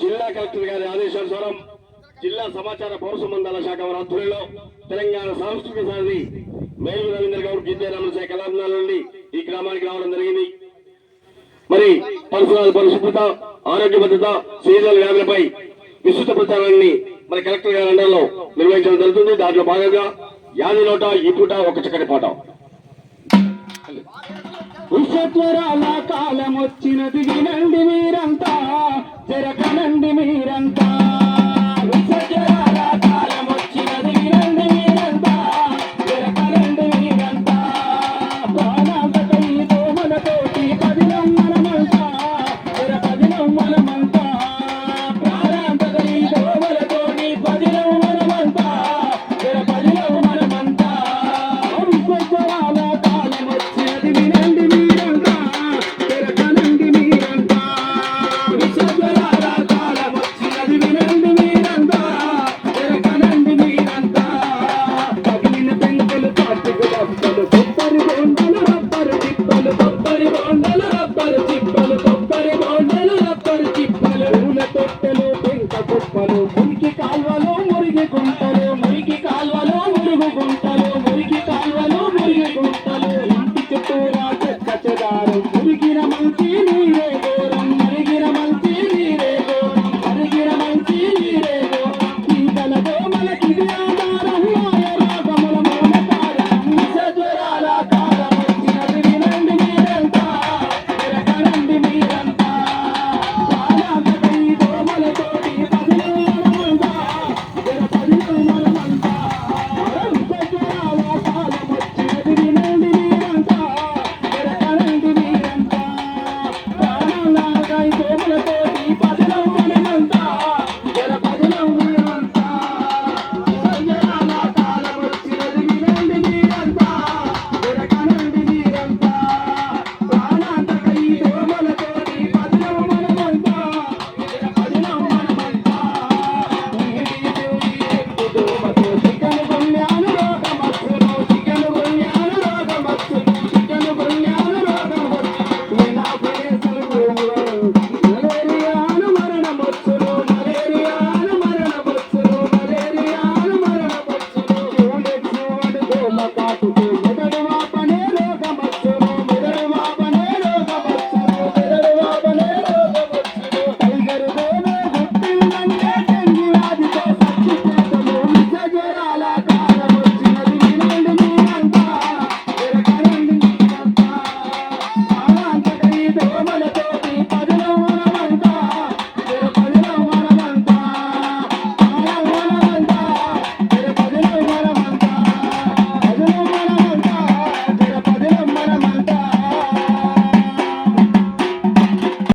జిల్లా కలెక్టర్ గారి ఆదేశానుసారం జిల్లా సమాచార పౌర సంబంధాల శాఖ వారి ఆధ్వర్యంలో తెలంగాణ సాంస్కృతిక సారథి మేలు రవీంద్ర గౌడ్ విద్యారామణ శాఖ కళాభిమానుల నుండి ఈ గ్రామానికి రావడం జరిగింది. మరి పరిసరాల పరిశుభ్రత ఆరోగ్య భద్రత సీజనల్ వ్యాధులపై విస్తృత ప్రచారాన్ని మరి కలెక్టర్ గారి అండర్లో నిర్వహించడం జరుగుతుంది. దాంట్లో భాగంగా యాది నోట ఈ పూట ఒక చక్కటి పాట కాలం వచ్చినది వినండి మీరంతా. జరగనండి మీరంతా. బాండలు రబ్బరు చిప్పలు కొబ్బరి బాండలు రబ్బరు చిప్పలు పూల తొట్టెలు పెంక కుప్పలు మురికి కాల్వలు మురిగి గుంట